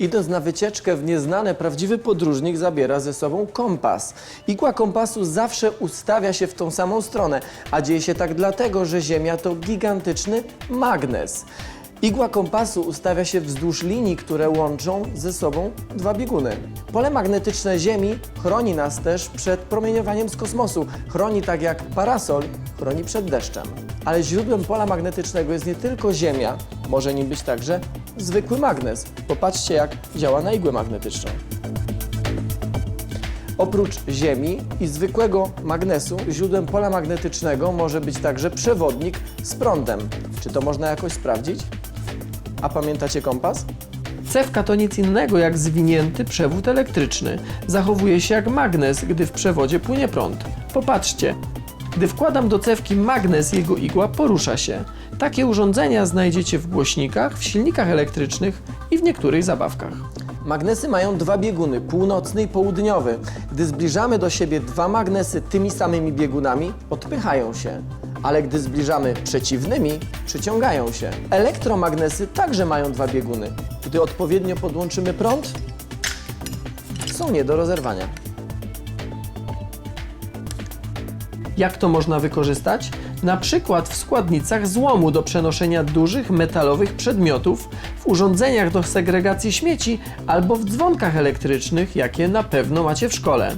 Idąc na wycieczkę w nieznane, prawdziwy podróżnik zabiera ze sobą kompas. Igła kompasu zawsze ustawia się w tą samą stronę, a dzieje się tak dlatego, że Ziemia to gigantyczny magnes. Igła kompasu ustawia się wzdłuż linii, które łączą ze sobą dwa bieguny. Pole magnetyczne Ziemi chroni nas też przed promieniowaniem z kosmosu. Chroni tak jak parasol chroni przed deszczem. Ale źródłem pola magnetycznego jest nie tylko Ziemia, może nim być także zwykły magnes. Popatrzcie, jak działa na igłę magnetyczną. Oprócz Ziemi i zwykłego magnesu, źródłem pola magnetycznego może być także przewodnik z prądem. Czy to można jakoś sprawdzić? A pamiętacie kompas? Cewka to nic innego jak zwinięty przewód elektryczny. Zachowuje się jak magnes, gdy w przewodzie płynie prąd. Popatrzcie. Gdy wkładam do cewki magnes, jego igła porusza się. Takie urządzenia znajdziecie w głośnikach, w silnikach elektrycznych i w niektórych zabawkach. Magnesy mają dwa bieguny, północny i południowy. Gdy zbliżamy do siebie dwa magnesy tymi samymi biegunami, odpychają się. Ale gdy zbliżamy przeciwnymi, przyciągają się. Elektromagnesy także mają dwa bieguny. Gdy odpowiednio podłączymy prąd, są nie do rozerwania. Jak to można wykorzystać? Na przykład w składnicach złomu do przenoszenia dużych metalowych przedmiotów, w urządzeniach do segregacji śmieci albo w dzwonkach elektrycznych, jakie na pewno macie w szkole.